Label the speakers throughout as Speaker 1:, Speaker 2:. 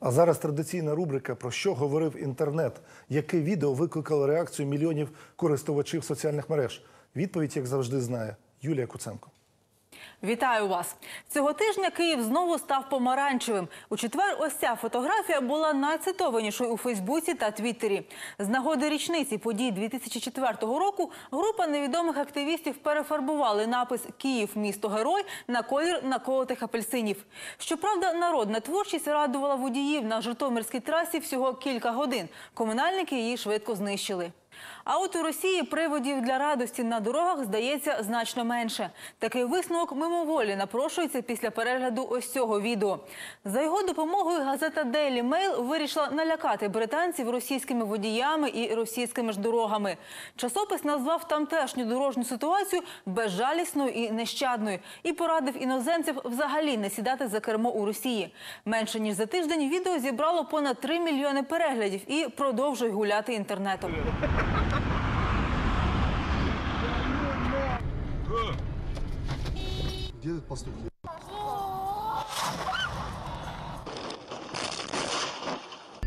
Speaker 1: А зараз традиційна рубрика про що говорив інтернет. Яке відео викликало реакцію мільйонів користувачів соціальних мереж? Відповідь, як завжди, знає Юлія Куценко.
Speaker 2: Вітаю вас! Цього тижня Київ знову став помаранчевим. У четвер ось ця фотографія була найцитованішою у Фейсбуці та Твіттері. З нагоди річниці подій 2004 року група невідомих активістів перефарбували напис Київ місто герой на колір наколотих апельсинів. Щоправда, народна творчість радувала водіїв на Житомирській трасі всього кілька годин. Комунальники її швидко знищили. А от у Росії приводів для радості на дорогах здається значно менше. Такий висновок мимоволі напрошується після перегляду ось цього відео. За його допомогою газета Daily Mail вирішила налякати британців російськими водіями і російськими ж дорогами. Часопис назвав тамтешню дорожню ситуацію безжалісною і нещадною і порадив іноземців взагалі не сідати за кермо у Росії. Менше ніж за тиждень відео зібрало понад 3 мільйони переглядів і продовжує гуляти інтернетом.
Speaker 3: Где этот пастух?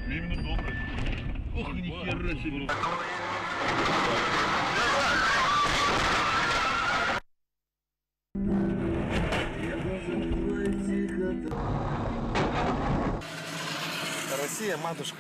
Speaker 4: Временно добрый. Ох, нихера себе.
Speaker 3: Россия, матушка.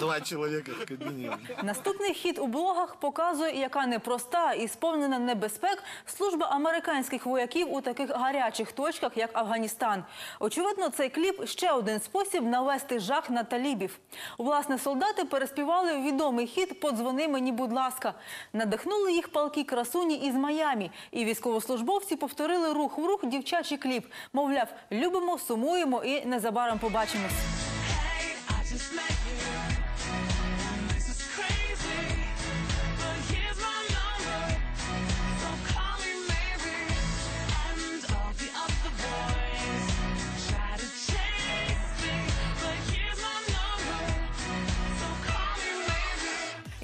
Speaker 3: Два человека в кабине.
Speaker 2: Наступний хід у блогах показує, яка непроста і сповнена небезпек служба американських вояків у таких гарячих точках, як Афганістан. Очевидно, цей кліп ще один спосіб навести жах на талібів. Власне, солдати переспівали відомий хіт Подзвони мені, будь ласка. Надихнули їх палки красуні із Майамі. І військовослужбовці повторили рух в рух дівчачий кліп. Мовляв, любимо, сумуємо і незабаром побачимось.
Speaker 5: can smack you.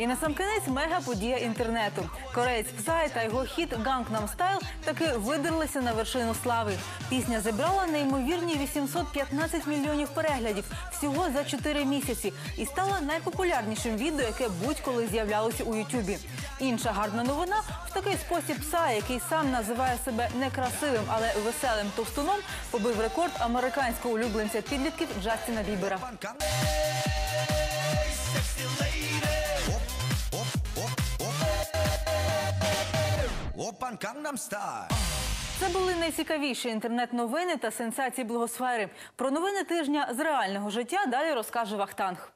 Speaker 2: І на сам кінець мега подія інтернету. Кореєць Псай та його хіт Gangnam Style таки видерлися на вершину слави. Пісня зібрала неймовірні 815 мільйонів переглядів всього за 4 місяці і стала найпопулярнішим відео, яке будь-коли з'являлося у Ютубі. Інша гарна новина в такий спосіб Псай, який сам називає себе некрасивим, але веселим товстуном, побив рекорд американського улюбленця підлітків Джастіна Бібера.
Speaker 6: Опан Gangnam Style.
Speaker 2: Це були найцікавіші інтернет-новини та сенсації благосфери. Про новини тижня з реального життя далі розкаже Вахтанг.